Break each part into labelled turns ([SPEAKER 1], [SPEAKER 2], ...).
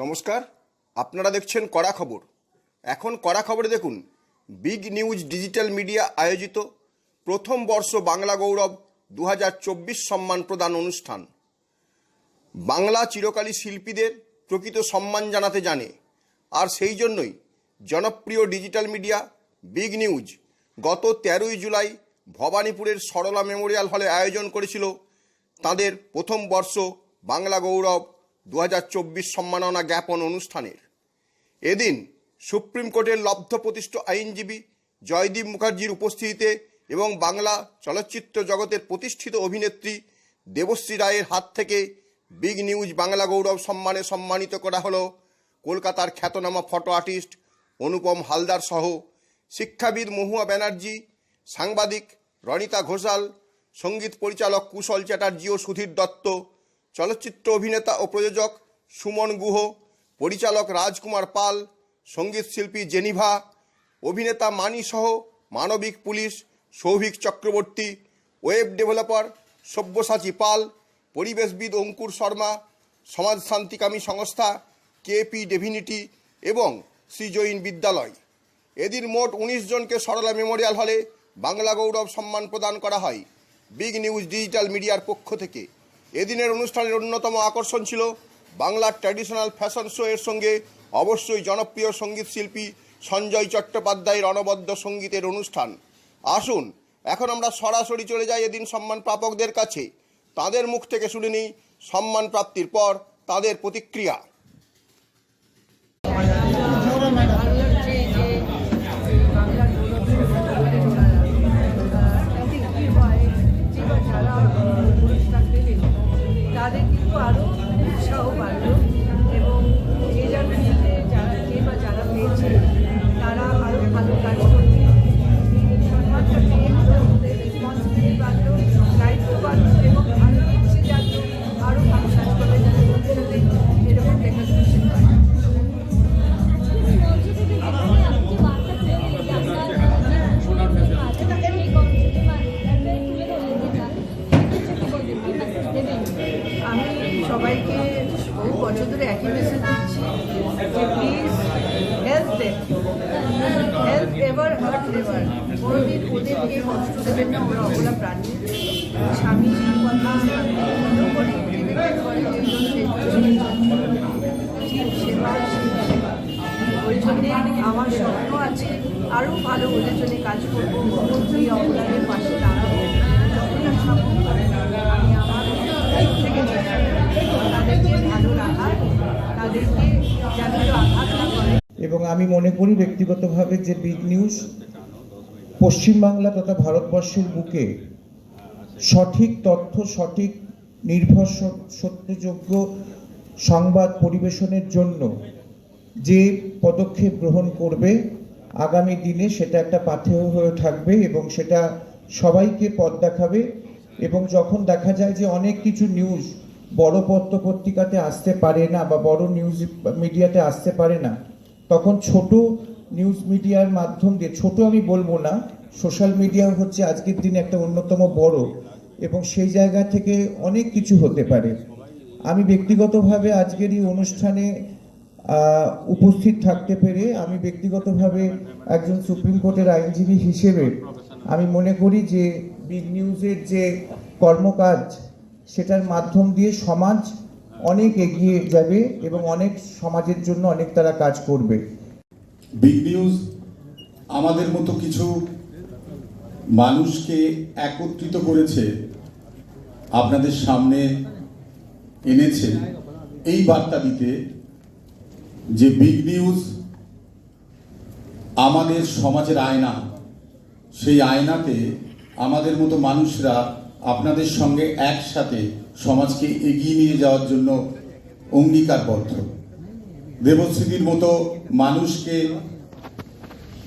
[SPEAKER 1] নমস্কার, আপনারা দেখছেন কড়া খবর। এখন কড়া খবরে দেখুন, বিগ নিউজ ডিজিটাল মিডিয়া আয়োজিত প্রথম বর্ষ বাংলা গৌরব দু হাজার চব্বিশ সম্মান প্রদান অনুষ্ঠান। বাংলা চিরকালী শিল্পীদের প্রকৃত সম্মান জানাতে জানে। আর সেই জন্যই জনপ্রিয় ডিজিটাল মিডিয়া বিগ নিউজ গত তেরোই জুলাই ভবানীপুরের সরলা মেমোরিয়াল হলে আয়োজন করেছিল তাদের প্রথম বর্ষ বাংলা গৌরব দু হাজার চব্বিশ সম্মাননা জ্ঞাপন অনুষ্ঠানের। এদিন সুপ্রিম কোর্টের লব্ধপ্রতিষ্ঠ আইনজীবী জয়দীপ মুখার্জির উপস্থিতিতে এবং বাংলা চলচ্চিত্র জগতের প্রতিষ্ঠিত অভিনেত্রী দেবশ্রী রায়ের হাত থেকে বিগ নিউজ বাংলা গৌরব সম্মানে সম্মানিত করা হলো কলকাতার খ্যাতনামা ফটো আর্টিস্ট অনুপম হালদার সহ শিক্ষাবিদ মহুয়া ব্যানার্জি, সাংবাদিক রনিতা ঘোষাল, সংগীত পরিচালক কুশল চ্যাটার্জি ও সুধীর দত্ত চলচ্চিত্র অভিনেতা ও প্রযোজক সুমন গুহ, পরিচালক রাজকুমার পাল, সংগীত শিল্পী জেনিভা, অভিনেতা মানি সহ মানবিক police, Souvik Chakraborty, web developer Sabyasachi Pal, পরিবেশবিদ Ankur Sharma সমাজ শান্তিকামী সংস্থা কেপি ডেভিনিটি এবং শ্রীজৈন বিদ্যালয়। এদিন মোট উনিশ জনকে সরলা মেমোরিয়াল হলে বাংলা গৌরব সম্মান প্রদান করা হয়। বিগ নিউজ ডিজিটাল মিডিয়ার পক্ষ থেকে। এদিনের অনুষ্ঠানের অন্যতম আকর্ষণ ছিল বাংলার ট্র্যাডিশনাল ফ্যাশন শো এর সঙ্গে অবশ্যই জনপ্রিয় সংগীত শিল্পী সঞ্জয় চট্টোপাধ্যায়ের অনবদ্য সঙ্গীতের অনুষ্ঠান। আসুন, এখন আমরা সরাসরি চলে যাই এদিন সম্মান প্রাপকদের কাছে। তাদের মুখ থেকে শুনে নিই সম্মান প্রাপ্তির পর তাদের প্রতিক্রিয়া।
[SPEAKER 2] Then help ever hurt ever কোনোদিন ওদেরকে না, ওরা ওরা প্রাণী। স্বামীজির কথা ওই আমার স্বপ্ন আছে, আরও ভালো ওদের জন্য কাজ করব এই অপরাধের পাশে দাঁড়াবো। যতটা আমি আমার থেকে তাদেরকে ভালো রাখার, তাদেরকে যেন আঘাত করে।
[SPEAKER 3] আমি মনে করি ব্যক্তিগতভাবে যে বিগ নিউজ পশ্চিমবাংলা তথা ভারতবর্ষের বুকে সঠিক তথ্য, সঠিক নির্ভর সত্যযোগ্য সংবাদ পরিবেশনের জন্য যে পদক্ষেপ গ্রহণ করবে আগামী দিনে সেটা একটা পাথেয় হয়ে থাকবে এবং সেটা সবাইকে পথ দেখাবে এবং যখন দেখা যায় যে অনেক কিছু নিউজ বড় পত্র পত্রিকাতে আসতে পারে না বা বড় নিউজ মিডিয়াতে আসতে পারে না তখন ছোট নিউজ মিডিয়ার মাধ্যম দিয়ে, ছোট আমি বলব না সোশ্যাল মিডিয়া হচ্ছে আজকের দিনে একটা অন্যতম বড় এবং সেই জায়গা থেকে অনেক কিছু হতে পারে। আমি ব্যক্তিগতভাবে আজকের এই অনুষ্ঠানে উপস্থিত থাকতে পেরে, আমি ব্যক্তিগতভাবে একজন সুপ্রিম কোর্টের আইনজীবী হিসেবে আমি মনে করি যে বিগ নিউজের যে কর্মকাজ, সেটার মাধ্যম দিয়ে সমাজ অনেক এগিয়ে যাবে এবং অনেক সমাজের জন্য অনেক তারা কাজ করবে।
[SPEAKER 4] বিগ নিউজ আমাদের মতো কিছু মানুষকে একত্রিত করেছে, আপনাদের সামনে এনেছে এই বার্তা দিতে যে বিগ নিউজ আমাদের সমাজের আয়না, সেই আয়নাতে আমাদের মতো মানুষরা আপনাদের সঙ্গে একসাথে সমাজকে এগিয়ে নিয়ে যাওয়ার জন্য অঙ্গীকারবদ্ধ। দেবশ্রীদির মতো মানুষকে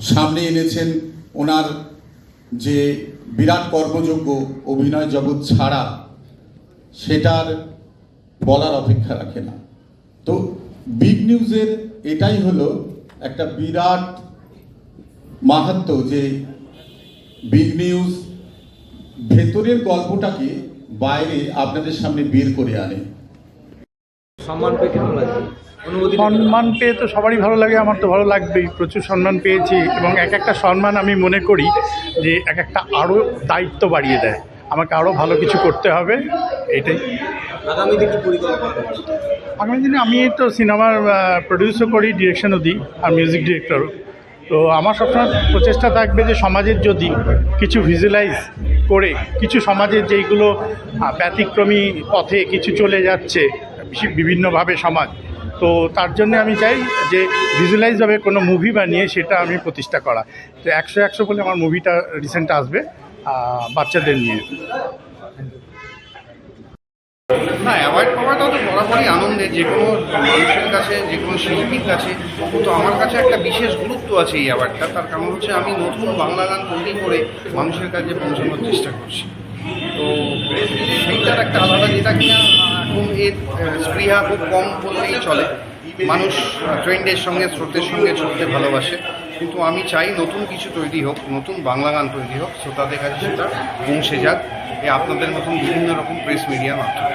[SPEAKER 4] সামনে এনেছেন ওনার যে বিরাট কর্মযোগ্য অভিনয় জগৎ ছাড়া সেটার বলার অপেক্ষা রাখে না। তো বিগ নিউজের এটাই হলো একটা বিরাট মাহাত্ম যে বিগ নিউজ ভেতরের গল্পটাকে বাইরে আপনাদের সামনে বের করে আনে।
[SPEAKER 5] সম্মান পেয়ে কেমন লাগছে সম্মান পেয়ে তো সবারই ভালো লাগে আমার তো ভালো লাগবেই প্রচুর সম্মান পেয়েছি এবং এক একটা সম্মান আমি মনে করি যে এক একটা আরও দায়িত্ব বাড়িয়ে দেয়। আমাকে আরও ভালো কিছু করতে হবে এটাই।
[SPEAKER 6] আগামীতে কি
[SPEAKER 5] আগামী দিনে আমি তো সিনেমার প্রডিউসও করি ডিরেকশনও দিই আর মিউজিক ডিরেক্টরও তো আমার সবসময় প্রচেষ্টা থাকবে যে সমাজের যদি কিছু ভিজুয়ালাইজ করে কিছু সমাজের যেইগুলো ব্যতিক্রমী পথে কিছু চলে যাচ্ছে বিভিন্নভাবে সমাজ। তো তার জন্য আমি চাই যে ভিজুয়ালাইজভাবে কোনো মুভি বানিয়ে সেটা আমি প্রতিষ্ঠা করা। তো একশো একশো বলে আমার মুভিটা রিসেন্ট আসবে বাচ্চাদের নিয়ে।
[SPEAKER 7] না অ্যাওয়ার্ড তো আনন্দের যে কোনো মানুষের কাছে, যে কোনো শিল্পীর কাছে, কিন্তু আমার কাছে একটা বিশেষ গুরুত্ব আছে এই অ্যাওয়ার্ডটা তার কারণ হচ্ছে আমি নতুন বাংলা গান তৈরি করে মানুষের কাছে পৌঁছানোর চেষ্টা করছি। তো সেইটার একটা আলাদা যেটা কিনা, এখন এর স্পৃহা খুব কম বললেই চলে। মানুষ ট্রেন্ডের সঙ্গে, স্রোতের সঙ্গে চলতে ভালোবাসে। কিন্তু আমি চাই নতুন কিছু তৈরি হোক, নতুন বাংলা গান তৈরি হোক, শ্রোতাদের কাছে সেটা পৌঁছে যাক। এ আপনাদের মতন বিভিন্ন রকম প্রেস মিডিয়ার মাধ্যমে।